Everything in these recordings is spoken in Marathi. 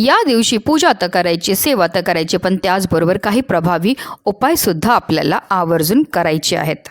या दिवशी पूजा तर करायची सेवा तर करायची पण त्याचबरोबर काही प्रभावी उपायसुद्धा आपल्याला आवर्जून करायचे आहेत.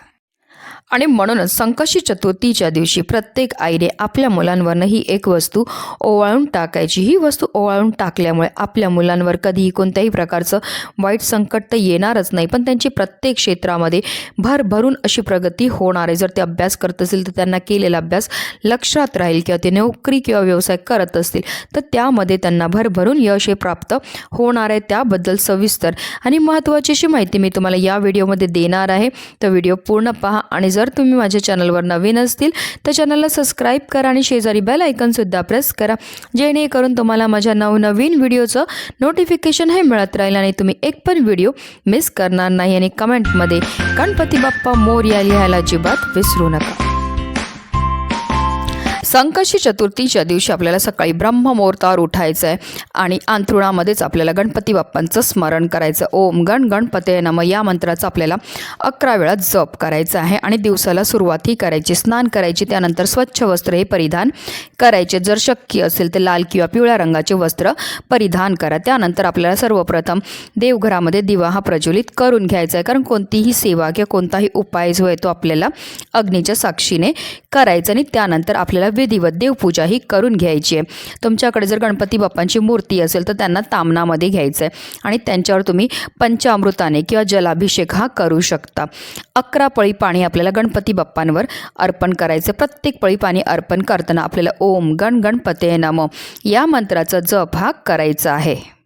आणि म्हणूनच संकष्टी चतुर्थीच्या दिवशी प्रत्येक आईने आपल्या मुलांवरनं ही एक वस्तू ओवाळून टाकायची. ही वस्तू ओवाळून टाकल्यामुळे आपल्या मुलांवर कधीही कोणत्याही प्रकारचं वाईट संकट तर येणारच नाही पण त्यांची प्रत्येक क्षेत्रामध्ये भरभरून अशी प्रगती होणार आहे. जर ते अभ्यास करत असतील तर त्यांना केलेला अभ्यास लक्षात राहील किंवा ते नोकरी किंवा व्यवसाय करत असतील तर त्यामध्ये त्यांना भरभरून यश हे प्राप्त होणार आहे. त्याबद्दल सविस्तर आणि महत्त्वाची अशी माहिती मी तुम्हाला या व्हिडिओमध्ये देणार आहे. तर व्हिडिओ पूर्ण पहा आणि जर तुम्ही माझ्या चॅनलवर नवीन असतील तर चॅनलला सबस्क्राईब करा आणि शेजारी बेल आयकनसुद्धा प्रेस करा. जेणेकरून तुम्हाला माझ्या नवनवीन व्हिडिओचं नोटिफिकेशन हे मिळत राहील आणि तुम्ही एक पण व्हिडिओ मिस करणार नाही. आणि कमेंटमध्ये गणपती बाप्पा मोर्या लिहायला अजिबात विसरू नका. संकष्टी चतुर्थीच्या दिवशी आपल्याला सकाळी ब्रह्ममुहूर्तावर उठायचं आहे आणि अंथरुणामध्येच आपल्याला गणपती बाप्पांचं स्मरण करायचं ओम गण गणपते नम या मंत्राचा आपल्याला अकरा वेळा जप करायचा आहे आणि दिवसाला सुरुवातही करायची स्नान करायची त्यानंतर स्वच्छ वस्त्र हे परिधान करायचे. जर शक्य असेल तर लाल किंवा पिवळ्या रंगाचे वस्त्र परिधान करा. त्यानंतर आपल्याला सर्वप्रथम देवघरामध्ये दिवा हा प्रज्वलित करून घ्यायचा आहे कारण कोणतीही सेवा किंवा कोणताही उपाय जो आहे तो आपल्याला अग्नीच्या साक्षीने करायचा आणि त्यानंतर आपल्याला विधिवत देवपूजा ही करून घ्यायची आहे. तुमच्याकडे जर गणपती बाप्पांची मूर्ती असेल तर त्यांना तामणामध्ये घ्यायचं आहे आणि त्यांच्यावर तुम्ही पंचामृताने किंवा जलाभिषेक हा करू शकता. अकरा पळी पाणी आपल्याला गणपती बाप्पांवर अर्पण करायचं प्रत्येक पळी पाणी अर्पण करताना आपल्याला ओम गण गणपते नम या मंत्राचा जप हा करायचा आहे.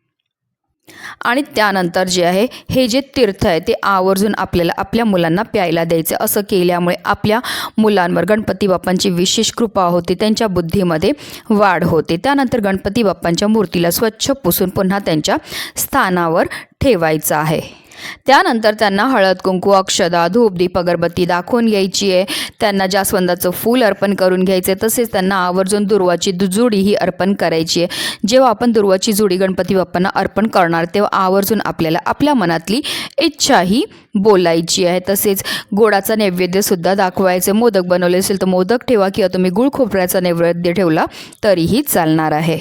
आणि त्यानंतर जे आहे हे जे तीर्थ आहे ते आवर्जून आपल्याला आपल्या मुलांना प्यायला द्यायचं. असं केल्यामुळे आपल्या मुलांवर गणपती बाप्पांची विशेष कृपा होते त्यांच्या बुद्धीमध्ये वाढ होते. त्यानंतर गणपती बाप्पांच्या मूर्तीला स्वच्छ पुसून पुन्हा त्यांच्या स्थानावर ठेवायचं आहे. त्यानंतर त्यांना हळद कुंकू अक्षदा धूप दीप अगरबत्ती दाखवून घ्यायची आहे. त्यांना जास्वंदाचं फूल अर्पण करून घ्यायचं आहे तसेच त्यांना आवर्जून दुर्वाची दु- जुडी ही अर्पण करायची आहे. जेव्हा आपण दुर्वाची जुडी गणपती बाप्पांना अर्पण करणार तेव्हा आवर्जून आपल्याला आपल्या मनातली इच्छा ही बोलायची आहे. तसेच गोडाचा नैवेद्यसुद्धा दाखवायचे. मोदक बनवले असेल तर मोदक ठेवा किंवा तुम्ही गुळ खोबऱ्याचा नैवेद्य ठेवला तरीही चालणार आहे.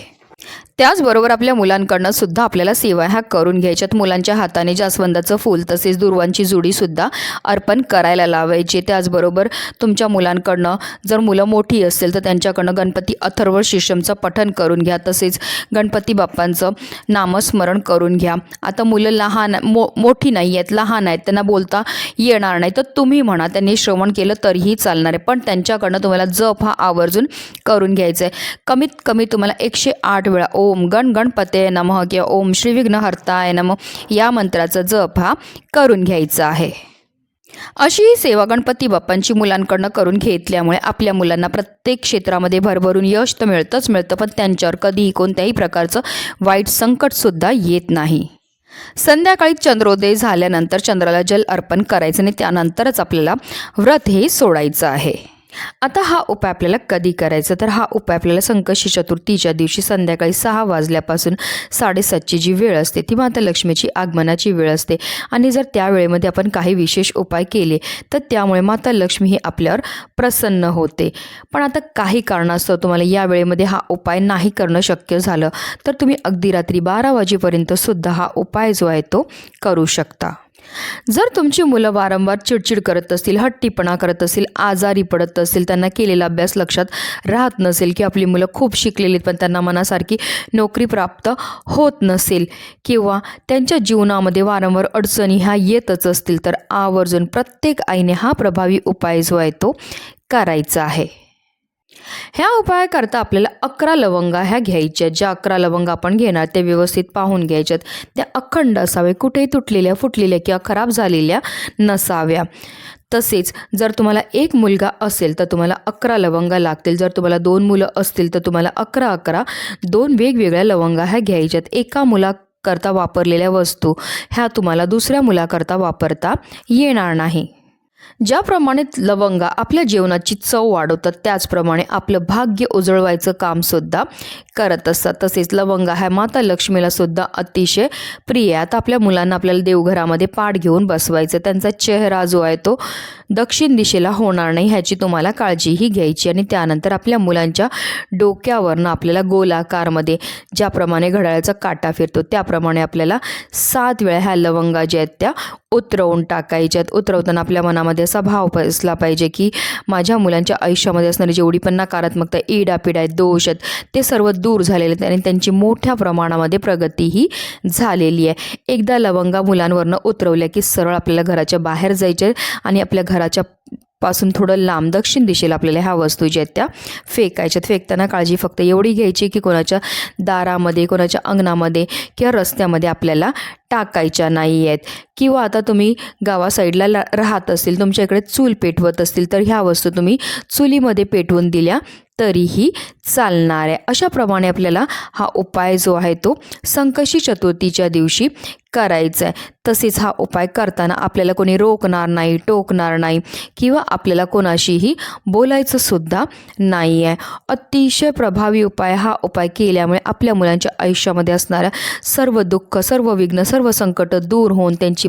त्याचबरोबर आपल्या मुलांकडनं सुद्धा आपल्याला सेवा ह्या करून घ्यायच्यात मुलांच्या हाताने जास्वंदाचं फूल तसेच दुर्वांची जुडीसुद्धा अर्पण करायला लावायची. त्याचबरोबर तुमच्या मुलांकडनं जर मुलं मोठी असेल तर त्यांच्याकडनं गणपती अथर्व शिष्यमचं पठन करून घ्या. तसेच गणपती बाप्पांचं नामस्मरण करून घ्या. आता मुलं लहान मो मोठी नाही आहेत लहान आहेत त्यांना बोलता येणार नाही. तर तुम्ही म्हणा त्यांनी श्रवण केलं तरीही चालणार आहे. पण त्यांच्याकडनं तुम्हाला जप हा आवर्जून करून घ्यायचा आहे. कमीत कमी तुम्हाला एकशे आठ वेळा ओ ओम गण गणपते नमः किंवा ओम श्री विघ्नहर्ताय नम या मंत्राचा जप हा करून घ्यायचा आहे. अशी ही सेवा गणपती बाप्पांची मुलांकडनं करून घेतल्यामुळे आपल्या मुलांना प्रत्येक क्षेत्रामध्ये भरभरून यश तर मिळतंच मिळतं पण त्यांच्यावर कधीही कोणत्याही प्रकारचं वाईट संकटसुद्धा येत नाही. संध्याकाळी चंद्रोदय झाल्यानंतर चंद्राला जल अर्पण करायचं आणि त्यानंतरच आपल्याला व्रत हे सोडायचं आहे. आता हा उपाय आपल्याला कधी करायचा? तर हा उपाय आपल्याला संकष्टी चतुर्थीच्या दिवशी संध्याकाळी सहा वाजल्यापासून साडेसातची जी वेळ असते ती माता लक्ष्मीची आगमनाची वेळ असते. आणि जर त्या वेळेमध्ये आपण काही विशेष उपाय केले तर त्यामुळे माता लक्ष्मी ही आपल्यावर प्रसन्न होते. पण आता काही कारणास्तव तुम्हाला या वेळेमध्ये हा उपाय नाही करणं शक्य झालं तर तुम्ही अगदी रात्री बारा वाजेपर्यंत सुद्धा हा उपाय जो आहे तो करू शकता. जर तुमची मुलं वारंवार चिडचिड करत असतील हट्टीपणा करत असतील आजारी पडत असतील त्यांना केलेला अभ्यास लक्षात राहत नसेल की आपली मुलं खूप शिकलेली आहेत पण त्यांना मनासारखी नोकरी प्राप्त होत नसेल किंवा त्यांच्या जीवनामध्ये वारंवार अडचणी ह्या येतच असतील तर आवर्जून प्रत्येक आईने हा प्रभावी उपाय जो आहे तो करायचा आहे. ह्या उपायाकरता आपल्याला अकरा लवंगा ह्या घ्यायच्या ज्या अकरा लवंगा आपण घेणार ते व्यवस्थित पाहून घ्यायच्यात त्या अखंड असावे कुठेही तुटलेल्या फुटलेल्या किंवा खराब झालेल्या नसाव्या. तसेच जर तुम्हाला एक मुलगा असेल तर तुम्हाला अकरा लवंगा लागतील. जर तुम्हाला दोन मुलं असतील तर तुम्हाला अकरा अकरा दोन वेगवेगळ्या लवंगा ह्या घ्यायच्यात एका मुलाकरता वापरलेल्या वस्तू ह्या तुम्हाला दुसऱ्या मुलाकरता वापरता येणार नाही. ज्याप्रमाणे लवंगा आपल्या जेवणाची चव वाढवतात त्याचप्रमाणे आपलं भाग्य उजळवायचं कामसुद्धा करत असतात. तसेच लवंगा ह्या माता लक्ष्मीला सुद्धा अतिशय प्रिय आहेत. आता आपल्या मुलांना आपल्याला देवघरामध्ये पाठ घेऊन बसवायचं त्यांचा चेहरा जो आहे तो दक्षिण दिशेला होणार नाही ह्याची तुम्हाला काळजीही घ्यायची आणि त्यानंतर आपल्या मुलांच्या डोक्यावरनं आपल्याला गोलाकारमध्ये ज्याप्रमाणे घड्याळाचा काटा फिरतो त्याप्रमाणे आपल्याला सात वेळा ह्या लवंगा ज्या आहेत त्या उतरवून टाकायच्यात. उतरवताना आपल्या मनामध्ये असा भाव असला पाहिजे की माझ्या मुलांच्या आयुष्यामध्ये असणारी जेवढी पण नकारात्मकता इडापिडा आहेत दोष आहेत ते सर्व दूर झालेले आहेत आणि त्यांची मोठ्या प्रमाणामध्ये प्रगतीही झालेली आहे. एकदा लवंगा मुलांवरनं उतरवल्या की सरळ आपल्याला घराच्या बाहेर जायचे आणि आपल्या घराच्या पासून थोडं लांब दक्षिण दिशेला आपल्याला ह्या वस्तू ज्या आहेत त्या फेकायच्यात फेकताना काळजी फक्त एवढी घ्यायची की कोणाच्या दारामध्ये कोणाच्या अंगणामध्ये किंवा रस्त्यामध्ये आपल्याला टाकायच्या नाही आहेत किंवा आता तुम्ही गावा साईडला ला राहत असतील तुमच्या इकडे चूल पेटवत असतील तर ह्या वस्तू तुम्ही चुलीमध्ये पेटवून दिल्या तरीही चालणार आहे अशाप्रमाणे आपल्याला हा उपाय जो आहे तो संकशी चतुर्थीच्या दिवशी करायचा आहे. तसेच हा उपाय करताना आपल्याला कोणी रोखणार नाही टोकणार नाही किंवा आपल्याला कोणाशीही बोलायचं सुद्धा नाही आहे अतिशय प्रभावी उपाय हा उपाय केल्यामुळे आपल्या मुलांच्या आयुष्यामध्ये असणाऱ्या सर्व दुःख सर्व विघ्न सर्व संकट दूर होऊन त्यांची